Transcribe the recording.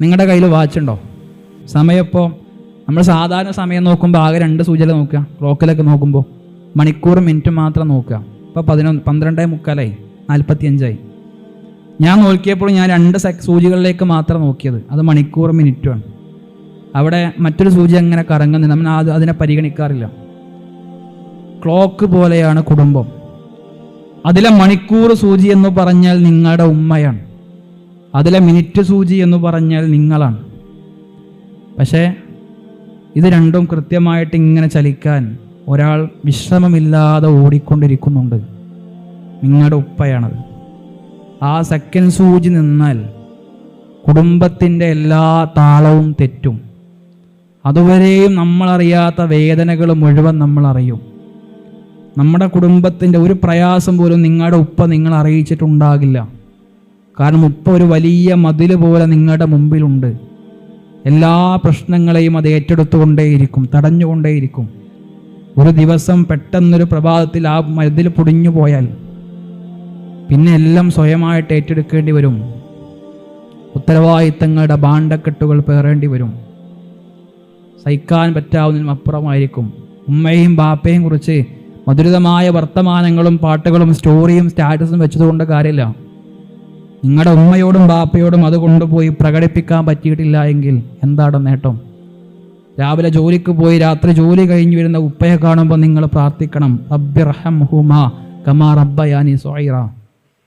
നിങ്ങളുടെ കയ്യിൽ വാച്ചുണ്ടോ സമയം ഇപ്പോൾ നമ്മൾ സാധാരണ സമയം നോക്കുമ്പോൾ ആകെ രണ്ട് സൂചന നോക്കുക. ക്ലോക്കിലൊക്കെ നോക്കുമ്പോൾ മണിക്കൂർ മിനിറ്റ് മാത്രം നോക്കുക. ഇപ്പോൾ പതിനൊന്ന് പന്ത്രണ്ടേ മുക്കാലായി. നാൽപ്പത്തി അഞ്ചായി ഞാൻ നോക്കിയപ്പോൾ ഞാൻ രണ്ട് സൂചികളിലേക്ക് മാത്രം നോക്കിയത്. അത് മണിക്കൂർ മിനിറ്റുമാണ് അവിടെ മറ്റൊരു സൂചി അങ്ങനെ കറങ്ങുന്നു? നമ്മൾ അത് അതിനെ പരിഗണിക്കാറില്ല. ക്ലോക്ക് പോലെയാണ് കുടുംബം. അതിലെ മണിക്കൂർ സൂചി എന്ന് പറഞ്ഞാൽ നിങ്ങളുടെ ഉമ്മയാണ്. അതിലെ മിനിറ്റ് സൂചി എന്ന് പറഞ്ഞാൽ നിങ്ങളാണ്. പക്ഷേ ഇത് രണ്ടും കൃത്യമായിട്ട് ഇങ്ങനെ ചലിക്കാൻ ഒരാൾ വിശ്രമമില്ലാതെ ഓടിക്കൊണ്ടിരിക്കുന്നുണ്ട്. നിങ്ങളുടെ ഉപ്പയാണത്. ആ സെക്കൻഡ് സൂചി നിന്നാൽ കുടുംബത്തിന്റെ എല്ലാ താളവും തെറ്റും. അതുവരെയും നമ്മളറിയാത്ത വേദനകൾ മുഴുവൻ നമ്മൾ അറിയും നമ്മുടെ കുടുംബത്തിന്റെ ഒരു പ്രയാസം പോലും നിങ്ങളുടെ ഉപ്പ നിങ്ങൾ അറിയിച്ചിട്ടുണ്ടാകില്ല കാരണം ഉപ്പ ഒരു വലിയ മതിൽ പോലെ നിങ്ങളുടെ മുമ്പിലുണ്ട്. എല്ലാ പ്രശ്നങ്ങളെയും അത് ഏറ്റെടുത്തുകൊണ്ടേയിരിക്കും തടഞ്ഞുകൊണ്ടേയിരിക്കും. ഒരു ദിവസം പെട്ടെന്നൊരു പ്രഭാതത്തിൽ ആ മതിൽ പൊടിഞ്ഞു പോയാൽ പിന്നെ എല്ലാം സ്വയമായിട്ട് ഏറ്റെടുക്കേണ്ടി വരും. ഉത്തരവാദിത്തങ്ങളുടെ ബാണ്ടക്കെട്ടുകൾ പേറേണ്ടി വരും. സഹിക്കാൻ പറ്റാവുന്നതിനും അപ്പുറമായിരിക്കും. ഉമ്മയും ബാപ്പയും കുറിച്ച് മധുരിതമായ വർത്തമാനങ്ങളും പാട്ടുകളും സ്റ്റോറിയും സ്റ്റാറ്റസും വെച്ചതുകൊണ്ട് കാര്യമില്ല. നിങ്ങളുടെ ഉമ്മയോടും ബാപ്പയോടും അത് കൊണ്ടുപോയി പ്രകടിപ്പിക്കാൻ പറ്റിയിട്ടില്ല എങ്കിൽ എന്താണ് നേട്ടം? രാവിലെ ജോലിക്ക് പോയി രാത്രി ജോലി കഴിഞ്ഞ് വരുന്ന ഉപ്പയെ കാണുമ്പോൾ നിങ്ങൾ പ്രാർത്ഥിക്കണം. റബ്ബിർഹം ഹുമാ കമാ റബ്ബയാനി സൊയ്റ